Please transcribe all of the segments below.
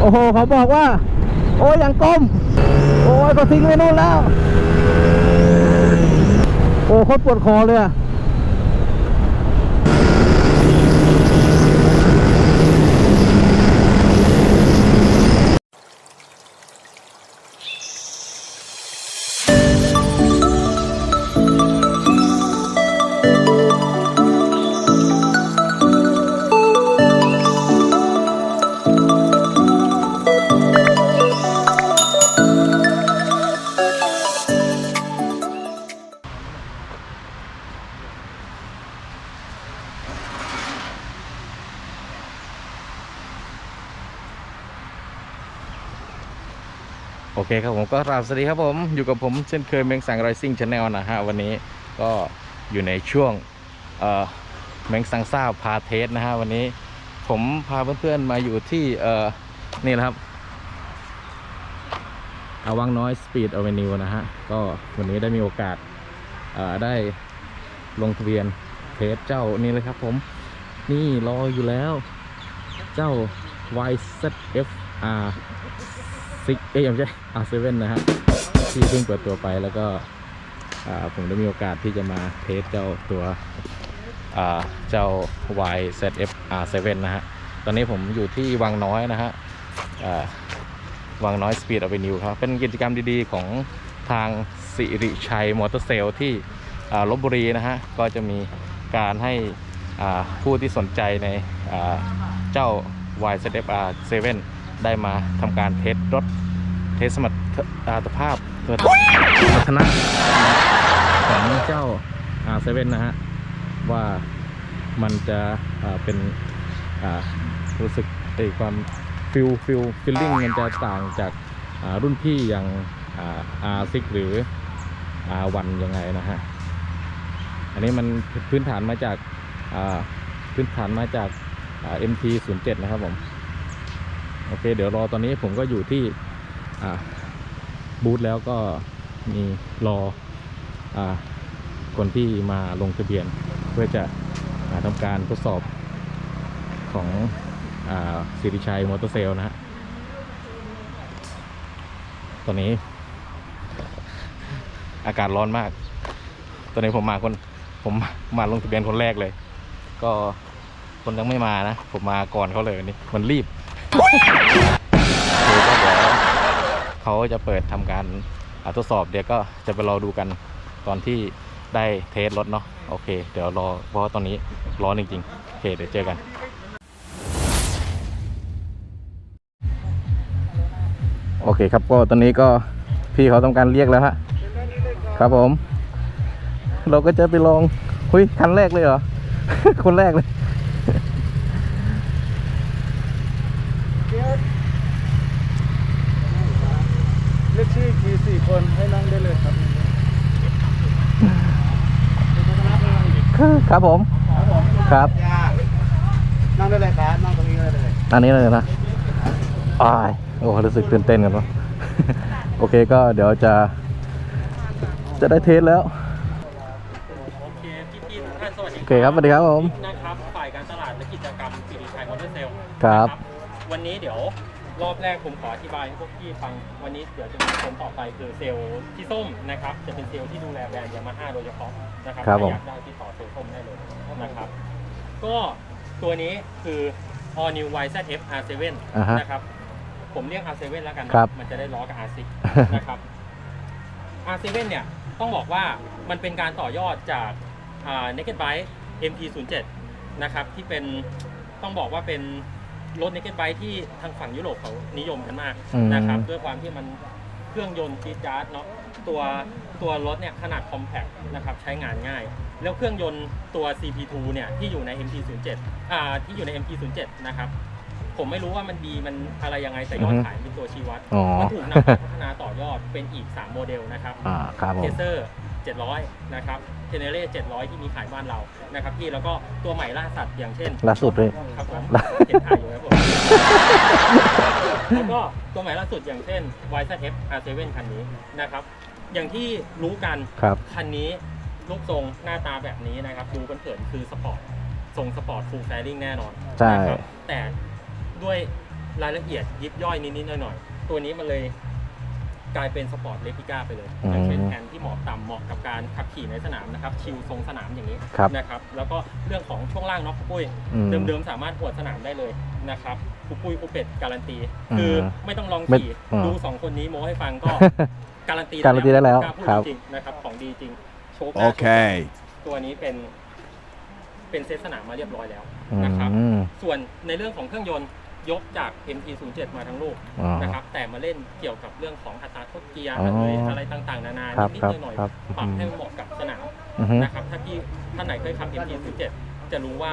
โอ้โหเขาบอกว่า โอ้ยอย่างกลมโอ้ยก็ทิ้งไว้นู่นแล้ว โอ้โคตรปวดคอเลยอะ โอเคครับผมก็ราบสวัสดีครับผมอยู่กับผมเช่นเคยเมงสังไรซิ่งชาแนลนะฮะวันนี้ก็อยู่ในช่วงเอ่อเมงสังซ่าพาเทสนะฮะวันนี้ผมพาเพื่อนๆมาอยู่ที่เอ่อนี่นะครับอาวังน้อยสปีดอเวนิวนะฮะก็วันนี้ได้มีโอกาสเอ่อได้ลงทะเบียนเทสเจ้านี่เลยครับผมนี่รออยู่แล้วเจ้า YZF-R ซิกเอ้ยไม่ใช่ R7 นนะฮะที่เพิ่งเปิดตัวไปแล้วก็ผมได้มีโอกาสที่จะมาเทสเจ้าตัวอ่าเจ้า YZF R7 นะฮะ ตอนนี้ผมอยู่ที่วังน้อยนะฮะวังน้อยสปีดอเวนิวครับ เป็นกิจกรรมดีๆของทางสิริชัยมอเตอร์เซลที่ลบบุรีนะฮะ ก็จะมีการให้ผู้ที่สนใจในอ่าเจ้า YZF R7 ได้มาทำการเทสรถเทสสมรรถภาพสมรรถนะของเจ้า R7 นะฮะ ว่ามันจะเป็นรู้สึกไอความฟิลฟิลฟิลลิ่งมันจะต่างจากรุ่นพี่อย่างอ่า R6 หรือ R1 ยังไงนะฮะ อันนี้มันพื้นฐานมาจากพื้นฐานมาจากอ่า MT07 นะครับผม โอเค เดี๋ยวรอตอนนี้ผมก็อยู่ที่บูธแล้วก็มีรออคนที่มาลงทะเบียน เพื่อจะอทำการทดสอบของอสิริชัยมอเตอร์เซลนะฮะตอนนี้ อากาศร้อนมาก ตอนนี้ผมมาคนผมมาลงทะเบียนคนแรกเลย ก็คนยังไม่มานะ ผมมาก่อนเขาเลยวันนี้มันรีบ เขาจะเปิดทำการาทดสอบเดี๋ยวก็จะไปรอดูกันตอนที่ได้เทสรถเนาะโอเค เดี๋ยวรอเพราะว่าตอนนี้ร้อนจริงๆโอเคเดี๋ยวเจอกัน โอเคครับก็ตอนนี้ก็พี่เขาทำการเรียกแล้วฮะครับผม เราก็จะไปลองคุยคันแรกเลยเหรอ คนแรกเลย เรียกชื่อทีสี่คนให้นั่งได้เลยครับ ครับผมครับผม ครับ นั่งได้เลยครับนั่งตรงนี้ได้เลยอันนี้เลยนะอ้ายโอ้รู้สึกตื่นเต้นกันวะโอเคก็เดี๋ยวจะ จะได้เทสแล้ว โอเคพี่ๆทุกท่านสวัสดีโอเคครับสวัสดีครับผม นะครับฝ่ายการตลาดและกิจกรรมสิริชัยมอเตอร์เซลครับ วันนี้เดี๋ยว รอบแรกผมขออธิบายให้พวกพี่ฟังวันนี้เดี๋ยวจะมีคนต่อไปคือเซลล์ที่ส้มนะครับ จะเป็นเซลล์ที่ดูแลแบรนด์ยามาฮ่าโดยเฉพาะนะครับครับผม ถ้าอยากได้ที่ต่อเซลล์ส้มได้เลยนะครับ ก็ตัวนี้คือ All New YZF R7 อ่าฮะ นะครับ ผมเรียก R7 แล้วกันนะครับ มันจะได้ล้อกับ R6 นะครับ R7 เนี่ยต้องบอกว่ามันเป็นการต่อยอดจากอ่า Naked Bike MT07 นะครับที่เป็นต้องบอกว่าเป็น รถ Naked Bike ที่ทางฝั่งยุโรปเขานิยมกันมากอืม นะครับด้วยความที่มันเครื่องยนต์จี๊ดจ๊าดเนาะตัวตัวรถเนี่ยขนาดคอมแพคนะครับใช้งานง่าย แล้วเครื่องยนต์ตัว CP2 เนี่ยที่อยู่ใน MT07 อ่าที่อยู่ใน MT07 นะครับผมไม่รู้ว่ามันดีมันอะไรยังไงแต่ยอดอือฮึขายเป็นตัวชี้วัดอ๋อ มันถูกนำไปพัฒนาต่อยอดเป็นอีก 3 โมเดลนะครับ อ่าครับผเทม เซอร์ 700 นะครับเทเนเร่700 ที่มีขายบ้านเรานะครับพี่แล้วก็ตัวใหม่ล่าสัตว์อย่างเช่นล่าสุดเลยครับผมล่าเห็นถ่ายอยู่ครับผมแล้วก็ตัวใหม่ล่าสุดอย่างเช่น YZF R7 คันนี้นะครับ อย่างที่รู้กันครับคันนี้รูปทรงหน้าตาแบบนี้นะครับดูเผินๆคือสปอร์ตทรงสปอร์ตฟูลแฟริ่งแน่นอนใช่นะครับแต่ด้วยรายละเอียดยิบย่อยนิดๆหน่อยๆตัวนี้มันเลย กลายเป็นสปอร์ตเลปิก้าไปเลยอืมอย่างเช่นแผนที่เหมาะต่ำเหมาะกับการขับขี่ในสนามนะครับชิลทรงสนามอย่างนี้ครับนะครับแล้วก็เรื่องของช่วงล่างเนาะคุณปุ้ยอืมเดิมๆสามารถหวดสนามได้เลยนะครับคุณปุ้ยคุณเป็ดการันตีอืมคือไม่ต้องลองไม่ขี่อ่า ดูสองคนนี้โม้ให้ฟังก็ การันตีการันตีได้แล้วกล้าพูดครับ จริงๆนะครับของดีจริงโชค Okay. ตัวนี้เป็นเป็นเซตสนามมาเรียบร้อยแล้วอืนะครับมส่วนในเรื่องของเครื่องยนต์ ยกจาก MT07 มาทั้งลูกอ๋อ นะครับ แต่มาเล่นเกี่ยวกับเรื่องของอัตราโทษเกียร์อ๋อเอ่ยอะไรต่างๆ นานาครับนิดครับๆหน่อยครับ ๆปรับให้เหมาะกับสนามอือฮึนะครับ ถ้าพี่ท่านไหนเคยขับ MT07 จะรู้ว่า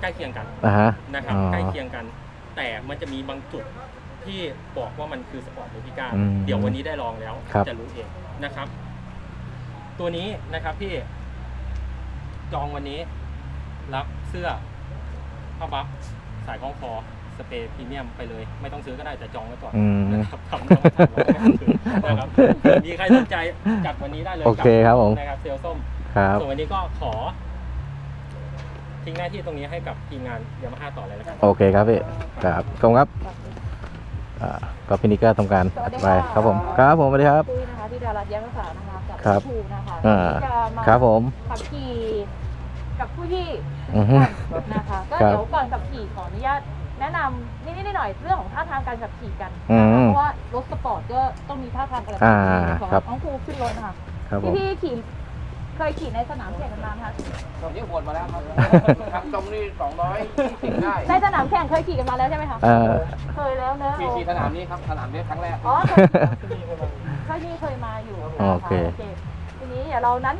ใกล้เคียงกันอ่าฮะ นะครับ อ๋อใกล้เคียงกัน แต่มันจะมีบางจุดที่บอกว่ามันคือสปอร์ตเลพิก้าอืมเดี๋ยววันนี้ได้ลองแล้วครับ จะรู้เองนะครับ ตัวนี้นะครับพี่จองวันนี้ รับเสื้อผ้าบัฟสายคล้องคอ สเปรย์พรีเมียมไปเลย ไม่ต้องซื้อก็ได้แต่จองไว้ก่อนอืม นะครับทำแล้วไม่ทำเราก็ไม่ต้องซื้อนะครับมีใครสนใจจัดวันนี้ได้เลยโอเคครับผม นะครับเซลลส้ม ครับ ส่วนวันนี้ก็ขอ ทิ้งหน้าที่ตรงนี้ให้กับทีมงานยามาฮ่าต่อเลยแล้วกัน โอเคครับพี่ครับขอบคุณครับอ่าก็พี่นิกก็ทำการอธิบายครับผม ครับผมสวัสดีครับคุยนะคะที่ดารัตยะภาษานะคะกับครับ พี่ภูนะคะอ่าที่จะมาครับผม ขับขี่กับผู้ที่อือฮึ นะคะ ก็ครับ เดี๋ยวก่อนขับขี่ขออนุญาต แนะนำนิดๆหน่อยๆเรื่องของท่าทางการขับขี่กันอืนะคะมเพราะว่ารถสปอร์ตก็ต้องมีท่าทางอะไรอ่าของครับน้องครูขึ้นรถนะคะครับผมพี่พี่ๆขี่เคยขี่ในสนามแข่งกันมาไหมคะผมนี่หวดมาแล้วครับ ครับตรงนี้สองร้อยสิบได้ในสนามแข่งเคยขี่กันมาแล้วใช่ไหมคะเอ่อเคยแล้วเนอะ ขี่ขี่สนามนี้ครับ สนามนี้ครั้งแรก อ๋อเคยเคยที่เคยมาอยู่นะคะโอเคทีนี้เดี๋ยวเรานั้น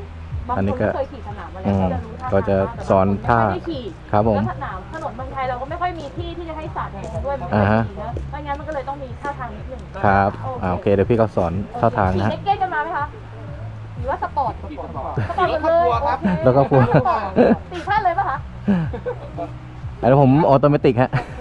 บางอันคนี้นก็ไม่เคยขี่สนามมาแล้อืวมก็จะรู้ท่าก็จะทางสอนท่า ไม่ได้ขี่ครับผม แล้วสนามถนนเมืองไทยเราก็ไม่ค่อยมีที่ที่จะให้ สาดแข่งกันด้วยมันก็อ่าเลยฮะขี่เนอะไม่งั้นมันก็เลยต้องมีท่าทางนิดหนึงครับอ่าโอเคเดี๋ยวพี่ก็สอนท่าทางนะขี่ฮะเน็กเก็ตกันมาไหมคะหรือว่าสปอร์ตขี่สปอร์ตสปอร์ตหมดเลยโอเคแล้วก็ครัวสปอร์ตสี่ท่านเลยปะคะอันนี้ผมออโตเมติกฮะโอเค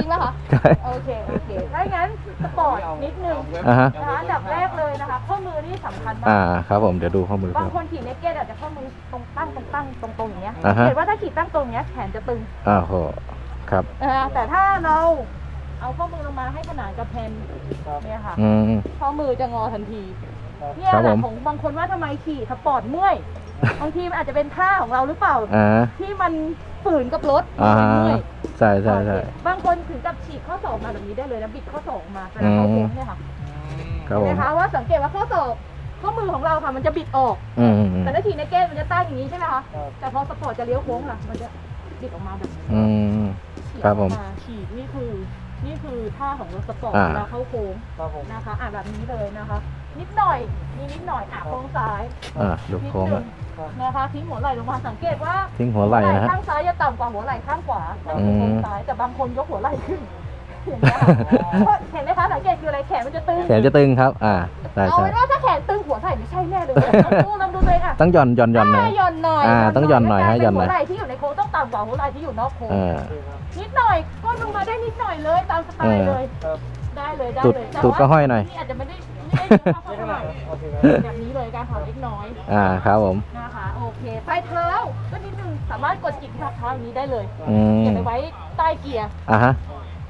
จริงปะคะใช่ โอเคโอเคถ้าอย่างนั้นสปอร์ตนิดหนึงอ่าฮะ นะคะอันดับแรกเลยนะคะข้อมือนี่สำคัญมาอ่าก ครับผมเดี๋ยวดูข้อมือคบารังบคนขี่เนกเก็ตอาจจะข้อมือตรงตั้งตรงตั้งตรงตรงอย่างเงี้ยอ่าฮะ เห็นว่าถ้าขี่ตั้งตรงอย่างเงี้ยแขนจะตึง อ้าวโห ครับ นะคะแต่ถ้าเราเอาข้อมือลงมาให้ขนานกับแผ่นเนี่ยค่ะ อืม ข้อมือจะงอทันที เนี่ยครับแหละผมของบางคนว่าทำไมขี่สปอร์ตเมื่อย บางทีมันอาจจะเป็นท่าของเราหรือเปล่า อ่า ที่มันฝืนกับรถอ่ามันเมื่อยใช่ใช่ใช่ บางคนถึงกับฉีกข้อศอกมาแบบนี้ได้เลยนะบิดข้อศอกมาเวลาเข้าโค้งเนี่ยค่ะครับผเห็นมไหมคะว่าสังเกตว่าข้อศอกข้อมือของเราค่ะมันจะบิดออก อืมอืมอืมแต่ถ้าขี่ในเกมมันจะตั้งอย่างนี้ใช่ไหมคะ แต่พอสปอร์ตจะเลี้ยวโค้งล่ะ มันจะ บิดออกมาแบบนี้อืมฉีกครับผมออกาฉีกนี่คือ นี่คือท่าของรถสปอร์ตอ่า เวลาเข้าโค้งครับผม นะคะ อะแบบนี้เลยนะคะ นิดหน่อยมีนิดหน่อยอะโค้งซ้ายอ่าดูนิดโค้งนึอะงนะคะทิ้งหัวไหล่ลงมาสังเกตว่าทิ้งหัวไหล่นะฮะ ข้างซ้ายจะต่ำกว่าหัวไหล่ข้างขวานั่นคือโค้งอืม ซ้ายแต่บางคนยกหัวไหล่ขึ้น อย่างเงี้ยค่ะเพราะเห็นไหมคะสังเกตคืออะไรแขนมันจะตึงแขนจะตึงครับ อ่าใช่เอาใช่เป็นว่าถ้าแขนตึงหัวไหล่ไม่ใช่แน่เลยลองดูลองดูตัวเองอะต้องหย่อนหย่อนหย่อนหน่อยาหย่อนหน่อยอ่าต้องหย่อนหน่อยให้หย่อนหน่อย หัวไหล่ที่อยู่ในโค้งต้องต่ำกว่าหัวไหล่ที่อยู่นอกโค้งอ่านิดหน่อยก้นลงมาได้นิดหน่อยเลยตามสไตล์เลยครับได้เลยได้ตูดเลยแต่ตูดก็ว่าห้อยหน่อย นี่อาจจะไม่ได้ไม่ได้เยอะมากเท่าไหร่โอเคครับแบบนี้เลยการถอนเล็กน้อยอ่าครับผม นะคะโอเคปลายเท้าก็นิดนึงสามารถกดจิกที่เท้าอย่างนี้ได้เลยอืมอย่าไปไว้ใต้เกียร์อ่าฮะ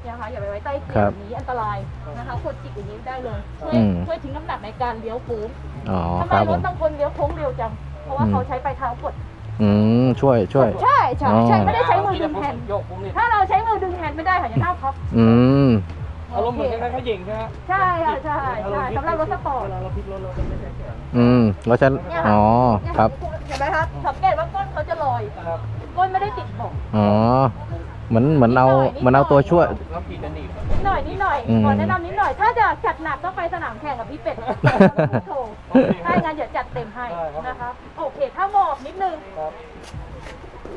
นะคะอย่าไปไว้ใต้เกียครัร์บแบบนี้อันตรายนะคะกดจิกอย่างนี้ได้เลยช่วยอืม ช่วยทิ้งน้ำหนักในการเลี้ยวโค้งอ๋อทำคไมรับรผถมบางคนเลี้ยวโค้งเร็วจังเพราะว่าอืมเขาใช้ปลายเท้ากดอืมช่วยช่วย ใช่ใช่อ๋อใช่ไม่ได้ใช้มือดึงแฮนด์โยกผมนี่ถ้าเราใช้มือดึงแฮนด์ไม่ได้ค่ะจะหน้าพับอืม อารมณ์เหมือนคล้ายๆเขาหญิงใช่ไหมใช่ค่ะใช่ใช่สำหรับรถสปอร์ต เวลาเราพลิกรถเราจะไม่ใช่แขนอืมเราจะเนี่ยอ๋อเนี่ยครับ เห็นไหมคะสังเกตว่าก้นเขาจะลอย ครับก้นไม่ได้ติดเบอกอ๋อ เหมือนเหมือนเอาเหมือนเอาตัวช่วยเราขี่จะหนีบนิดหน่อยนิดหน่อยอืม ขอแนะนำนิดหน่อย ถ้าจะจัดหนักต้องไปสนามแข่งกับพี่เป็ดโถถ้าอย่างนั้นเดี๋ยวจัดเต็มให้นะคะ โอเค ถ้าหมอบนิดนึงครับ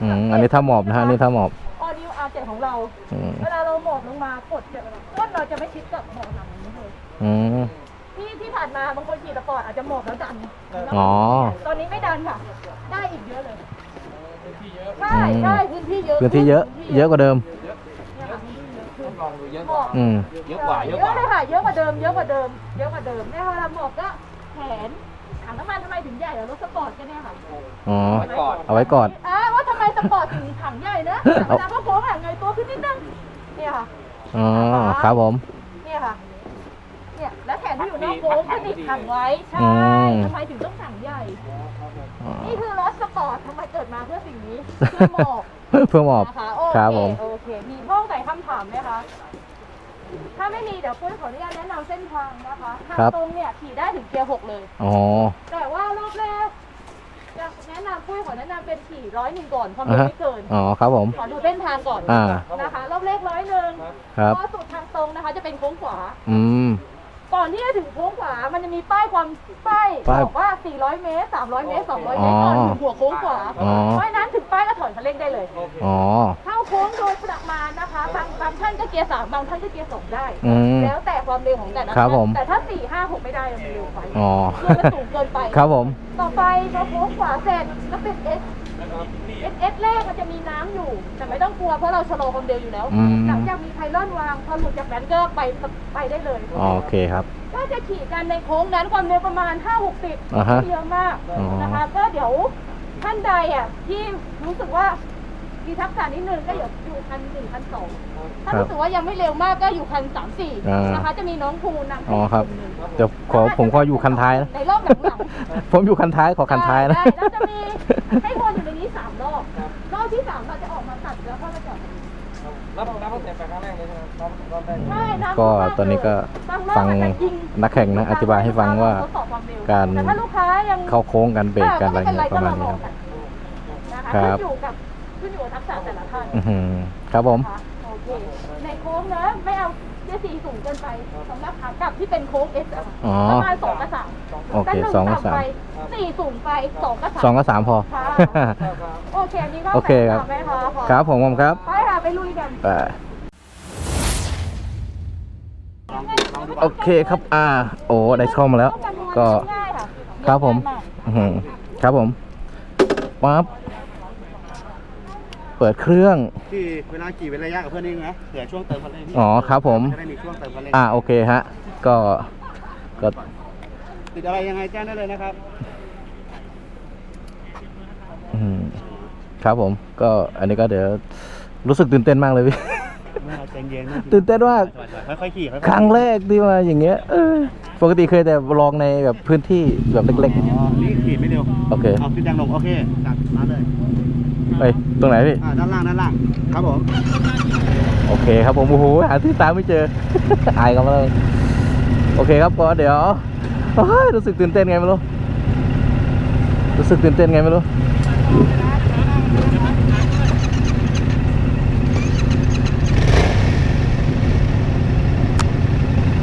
อืมอันนี้ถ้าหมอบนะฮะอันนี่ถ้าหมอบออดิวอาร์เจ็ดของเรา อืมเวลาเราหมอบลงมากดจะก้นเราจะไม่ชิดกับหมอบหลังอย่างนี้เลยอืม ที่ที่ผ่านมาบางคนขี่สปอร์ตอาจจะหมอบแล้วดันอ๋อ ตอนนี้ไม่ดันค่ะ ช่ใช่พื้นที่เยอะพื้นที่เยอะ เยอะกว่าเดิมเนี่ยค่ะต้องลองดูเยอะหมอบอืม เยอะกว่าเยเยอะอะกว่าเลยค่ะ เยอะกว่าเดิม เยอะกว่าเดิม เยอะกว่าเดิมเนี่ยค่ะเวลาหมอบก็แขนถังน้ำมันทำไมถึงใหญ่อะรถสปอร์ตกันเนี่ยค่ะอ๋อ ไว้ก่อนเอาไว้กอดอ่าว่าทำไมสปอร์ตถึงถังใหญ่นะแต่เวลาเขาโค้งอะเงยตัวขึ้นนิดนึงเนี่ยค่ะ อ๋อ ครับผม เนี่ยค่ะ เนี่ยแล้วแขน ที่อยู่นอกโค้งก็ติดถังไว้ ใช่อืมทำไมถึงต้องถังใหญ่ นี่คือรถสปอร์ตทำไมเกิดมาเพื่อสิ่งนี้ เพื่อหมอบเพื่อหมอบนะคะโอครับเคผมโอเค มีห้องใส่คำถามไหมคะ ถ้าไม่มีเดี๋ยวปุ้ยขออนุญาตแนะนำเส้นทางนะคะทางตรงเนี่ยขี่ได้ถึงเกียร์หกเลยอ๋อแต่ว่ารอบแรกจะแนะนำปุ้ยขอแนะนำเป็นขี่ร้อยหนึ่งก่อนความอ่าเร็วฮะไม่เกิน อ๋อครับผม ขอดูเส้นทางก่อนอ่านะคะ รอบแรกร้อยหนึ่งครับพอสุดทางตรงนะคะ จะเป็นโค้งขวา อืม ก่อนที่จะถึงโค้งขวา มันจะมีป้ายความป้ายป้ายบอกว่า 400 เมตร 300 เมตร 200 เมตร ก่อนถึงหัวโค้งขวา อ๋อ เพราะฉะนั้นถึงป้ายก็ถอยคันเร่งได้เลย อ๋อ เข้าโค้งโดยประมาณนะคะ บางบางท่านก็เกียร์สามบางท่านก็เกียร์สองได้ อืม แล้วแต่ความเร็วของแต่ละครับท่านผม แต่ถ้าสี่ห้าหกไม่ได้มันเร็วไปอ๋อเรือมันสูงเกินไป ครับผม ต่อไปพอโค้งขวาเสร็จแล้วเป็น S S S แรกมันจะมีน้ำอยู่ แต่ไม่ต้องกลัวเพราะเราชะลอความเร็วอยู่แล้ว อืม หลังจากมีไพลอนวางพอหลุดจากนั้นก็ไปไปได้เลยอ๋อโอเคครับ ก็จะขี่กันในโค้งนั้นความเร็วประมาณ 5 6 0อ่าฮะไม่เยอะมากอ๋อ นะคะ ก็เดี๋ยวท่านใดอะที่รู้สึกว่า มีทักษะนิดนึงก็อยู่อยู่คันหนึ่งคันสองถ้ารู้สึกว่ายังไม่เร็วมากก็อยู่คันสามสี่อ่านนะคะ จะมีน้องภูนำอ๋อครับเดี๋ยวขอผมขออยู่คันท้ายนะ ในรอบหลังๆ ผมอยู่คันท้ายขอคันท้ายนะ ได้แล้วจะมีให้วนอยู่ในนี้สามรอบรอบที่สามเราจะออกมาตัดแล้วก็มาจอดรับรับตั้งแต่ไปครั้งแรกเลยใช่ไหมรับรับได้ใช่นะก็ตอนนี้ก็ฟังนักแข่งนะอธิบายให้ฟังว่า การ แต่ถ้าลูกค้ายังเข้าโค้งกันเบรกกันอะไรเงี้ยประมาณนี้ครับ นะคะครับขึ้นอยู่กับ ขึ้นอยู่กับทักษะแต่ละท่านอือหือครับผม นะคะโอเคในโค้งนะไม่เอาเกียร์สี่สูงเกินไปสำหรับขากลับที่เป็นโค้งเอสอ๋อ ประมาณสองกับสามโอเคด้านหนึ่สองกับสาม ต่ำไปสี่สูงไปสองกับสาม สองกับสามพอ ค่ะ โอเคอันนี้ก็โอเคครับแไหมคะขอครับผมผมครับไปค่ะไปลุยกันไปโอเคครับ อ่า โอ้ ได้เข้ามาแล้ว ก็ง่ายๆค่ะครับผมง่ายากอื้อหือครับผมปั๊บ เปิดเครื่อง ที่เวลาขี่เป็นระยะกับเพื่อนนี่นะเผื่อช่วงเติมคันเร่งอ๋อครับผม จะได้มีช่วงเติมคันเร่งอ่าโอเคฮะ ก็ก็ติดอะไรยังไงแจ้งได้เลยนะครับอืมครับผม ก็อันนี้ก็เดี๋ยวรู้สึกตื่นเต้นมากเลยพี่ ไม่เอาใจเย็นตื่นเต้นมากค่อยๆขี่อยๆขี่ครั้งแรกที่มาอย่างเงี้ยเออปกติเคยแต่ลองในแบบพื้นที่แบบเล็กอ๋อนี่ขี่ไม่เร็วโอเค เอาขึ้นยางลงโอเคจัดมาเลย ๆไปตรงไหนพี่ อ่าด้านล่างด้านล่างครับผมโอเคครับผมโอ้โหหาที่ตามไม่เจอ อายกันมาเลยโอเคครับก็เดี๋ยวเฮ้ยรู้สึกตื่นเต้นไงไม่รู้รู้สึกตื่นเต้นไงไม่รู้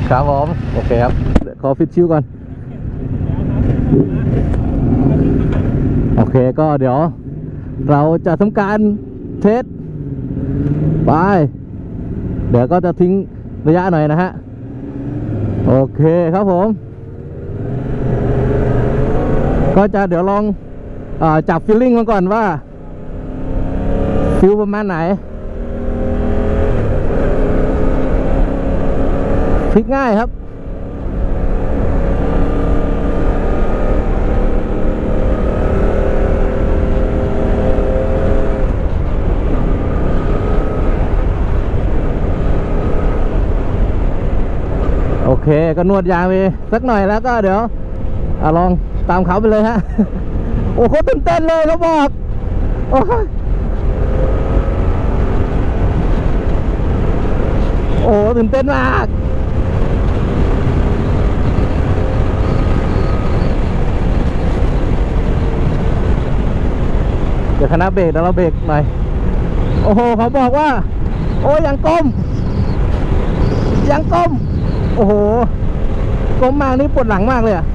ครับผมโอเคครับเดี๋ยวขอฟิตชิวก่อน โอเคก็เดี๋ยว เราจะทำการเทสไป เดี๋ยวก็จะทิ้งระยะหน่อยนะฮะ โอเคครับผม ก็จะเดี๋ยวลองอจับฟิลลิ่งมาก่อนว่า ฟิลประมาณไหนพลิกง่ายครับ เคก็นวดยางไปสักหน่อยแล้วก็เดี๋ยวอลองตามเขาไปเลยฮะ โอ้โหตื่นเต้นเลยเขาบอกโอ้โอ้โหตื่นเต้นมากเดี๋ยวคณะเบรกเดี๋ยวเราเบรกหน่อย โอ้โห เขาบอกว่า โอ้ยยังก้ม ยังก้ม โอ้โหก้มมากนี่ปวดหลังมากเลยอะ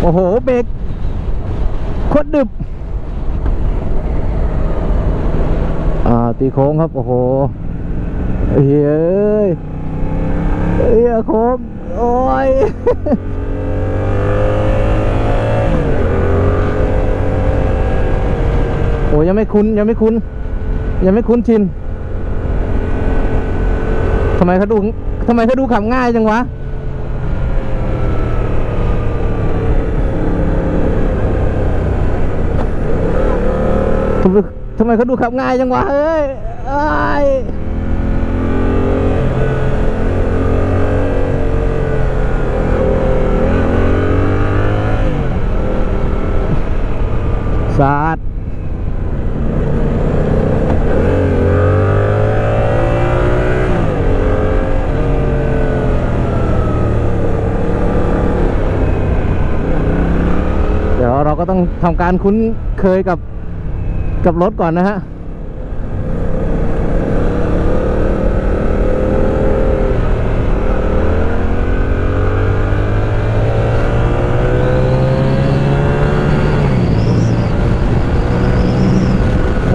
โอ้โห เบรกโคตรดึบ อ่า ตีโค้งครับ โอ้โหเฮ้ย เอ้ยเฮ้ยโค้งโอ้ยโอ้ยังไม่คุ้นยังไม่คุ้น ยังไม่คุ้นชินทำไมเขาดูทำไมเขาดูขับง่ายจังวะทำไมเขาดูขับง่ายจังวะเอ้ย สาดเดี๋ยวเราก็ต้องทำการคุ้นเคยกับกับรถก่อนนะฮะ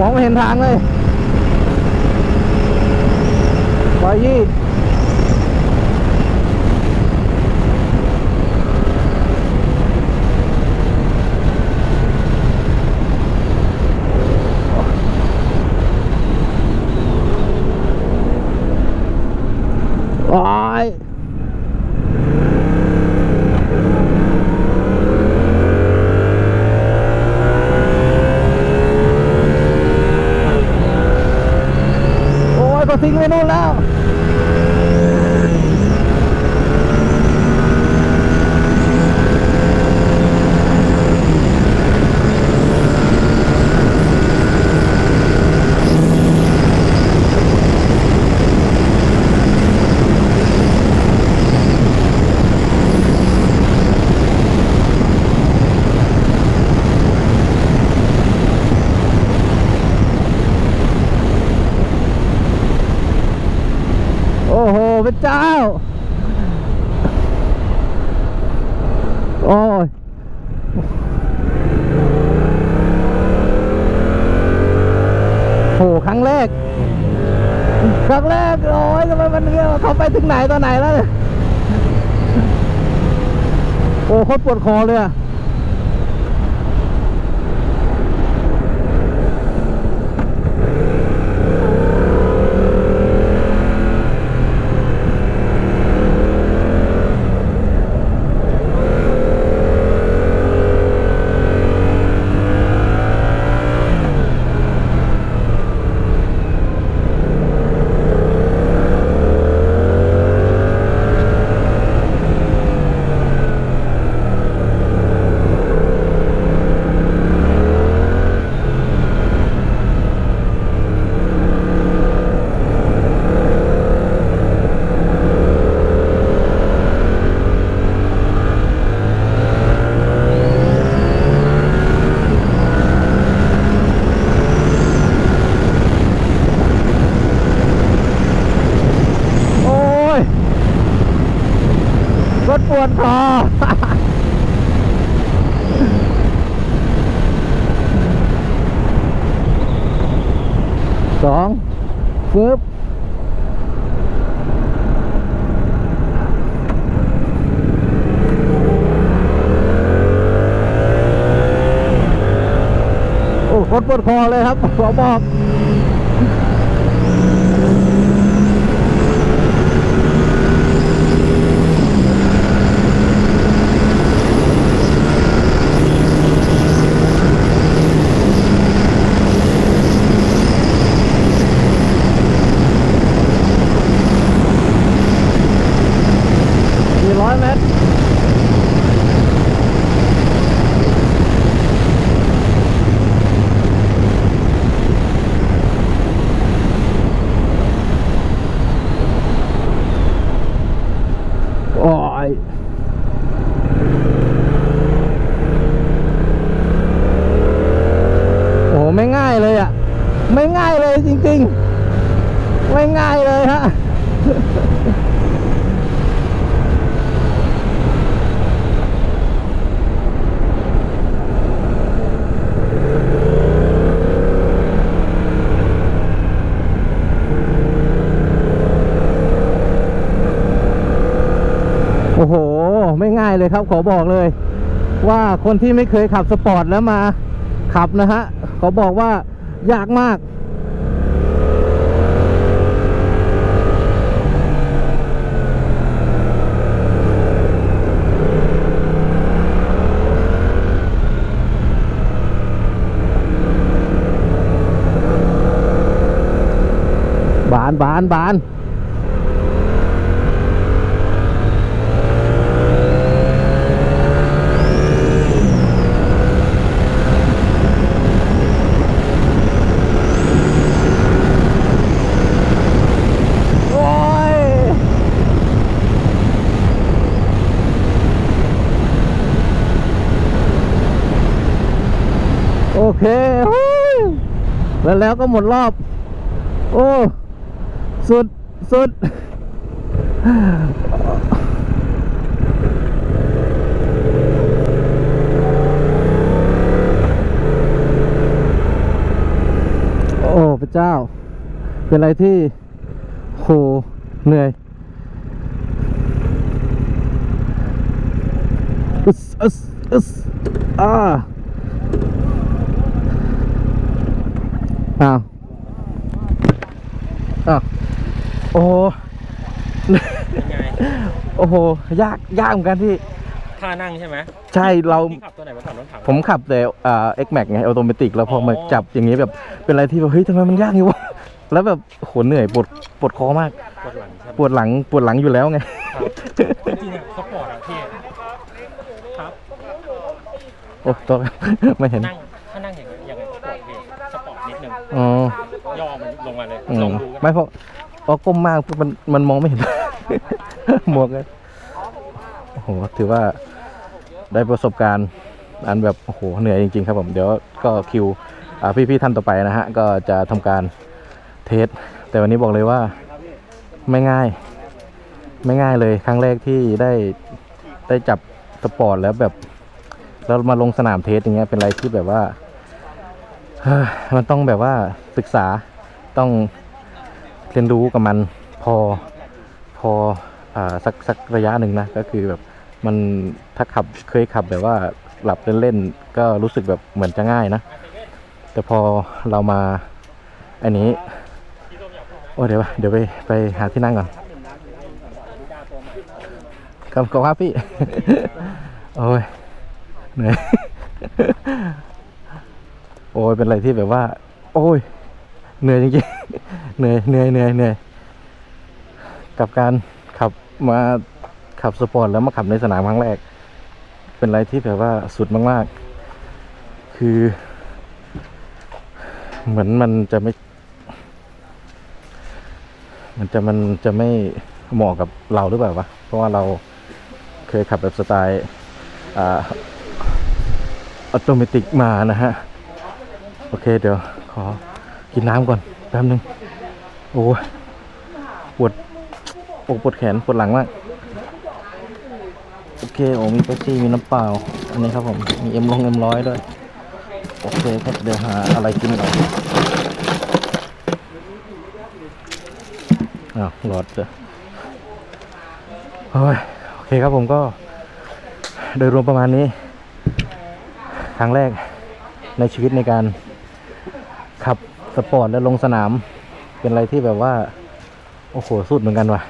มองไม่เห็น ทางเลยปล่อยยี่โอ้ยโอ้ยก็ทิ้งไปนู่นแล้ว โอ้โห พระเจ้า โอ้ยโหครั้งแรก ครั้งแรก โอ้ยทำไมมันเนี่ยเขาไปถึงไหนตอนไหนแล้วเนี่ยโอ้โคตรปวดคอเลยอะโอ้ยรถปวดคอ สองฟึบโอ้รถปวดคอเลยครับขอบอก ครับขอบอกเลย ว่าคนที่ไม่เคยขับสปอร์ตแล้วมาขับนะฮะขอบอกว่ายากมากบานบานบาน ก็หมดรอบ โอ้ สุด สุด โอ้พระเจ้า เป็นอะไรที่โหเหนื่อยอึสอึสอึสอ่า อ้าวอ้าวโอ้โหเป็นไงโอ้โห ยาก ยากเหมือนกันพี่ ท่านั่งใช่ไหมใช่ เรา พี่ขับตัวไหนมาก่อนรถถัง ผมขับแต่อ่า X Max ไง ออโตเมติก แล้วพอมาอ๋อ จับอย่างนี้แบบ เป็นอะไรที่แบบ เฮ้ยทำไมมันยากอย่างวะ แล้วแบบโหเหนื่อย ปวด ปวดคอมากปวดหลังใช่ไหมปวดหลัง ปวดหลังอยู่แล้วไงครับจริงๆอะสปอร์ตอะพี่ครับ โอ้ตัวไม่เห็น นั่งถ้านั่งอย่างเงี้ยยังไงสปอร์ตพี่สปอร์ตนิดนึง อ๋อย่อมันลงมาเลยอืลมองดูกันไม่เพราะเพราะก้มมากมันมันมองไม่เห็น หมวกเลยโอ้โหถือว่าได้ประสบการณ์อันแบบโอ้โหเหนื่อยจริง ๆ ครับผมเดี๋ยวก็คิวอ่าพี่ๆท่านต่อไปนะฮะก็จะทำการเทสแต่วันนี้บอกเลยว่าไม่ง่าย ไม่ง่ายเลยครั้งแรกที่ได้ได้จับสปอร์ตแล้วแบบแล้วมาลงสนามเทสอย่างเงี้ยเป็นอะไรที่แบบว่าเฮ้ย มันต้องแบบว่าศึกษาต้องเรียนรู้กับมันพอพออสักสักระยะหนึ่งนะ ก็คือแบบมันถ้าขับเคยขับแบบว่าหลับเล่นๆก็รู้สึกแบบเหมือนจะง่ายนะ แต่พอเรามาอันนี้ โอ้เดี๋ยวเดี๋ยวไปไปหาที่นั่งก่อนครับขอบคุณครับพี่ โอ้ยเหนื่อย โอ้ยเป็นอะไรที่แบบว่า โอ้ยเหนื่อยจริงๆเหนื่อยเหนื่อยเหนื่อยเหนื่อยกับการขับมาขับสปอร์ตแล้วมาขับในสนามครั้งแรก เป็นอะไรที่แบบว่าสุดมากๆ คือ เหมือนมันจะไม่ มันจะมันจะไม่เหมาะกับเราหรือเปล่าวะเพราะว่าเราเคยขับแบบสไตล์อ่าออโตเมติมานะฮะ โอเคเดี๋ยวขอกินน้ำก่อนแป๊บนึง โอ้ปวดอกปวดแขนปวดหลังมาก โอเคโอ้มีเป๊ปซี่มีน้ำเปล่า อันนี้ครับผม มีเอ็มลงเอ็มร้อยด้วย โอเคครับเดี๋ยวหาอะไรกินก่อนอ้าวหลอดเจอโอ้ยโอเคครับผมก็ โดยรวมประมาณนี้ ครั้งแรกในชีวิตในการ สปอร์ตแล้วลงสนาม เป็นอะไรที่แบบว่า โอ้โห สุดเหมือนกันว่ะ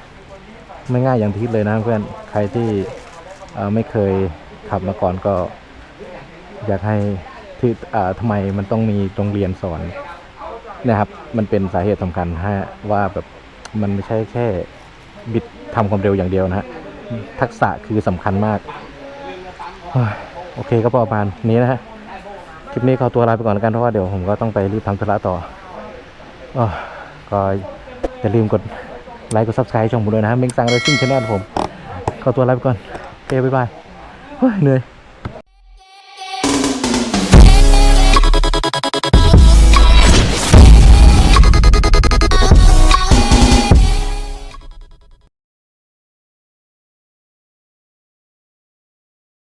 ไม่ง่ายอย่างที่คิดเลยนะเพื่อน ใครที่ไม่เคยขับมาก่อนก็ อยากให้ที่อ่าทำไมมันต้องมีโรงเรียนสอนนะครับ มันเป็นสาเหตุสำคัญฮะว่าแบบมันไม่ใช่แค่บิดทำความเร็วอย่างเดียวนะฮะ ทักษะคือสำคัญมาก โอเคก็ประมาณนี้นะฮะ คลิปนี้ขอตัวลาไปก่อนแล้วกันเพราะว่าเดี๋ยวผมก็ต้องไปรีบทำธุระต่อ ก็อย่าลืมกดไลค์กด subscribe ช่องผมด้วยนะฮะเม้งซังเรซิ่งชาแนลผมขอตัวลาไปก่อนโอบ๊ายบายเฮ้ยเหนื่อย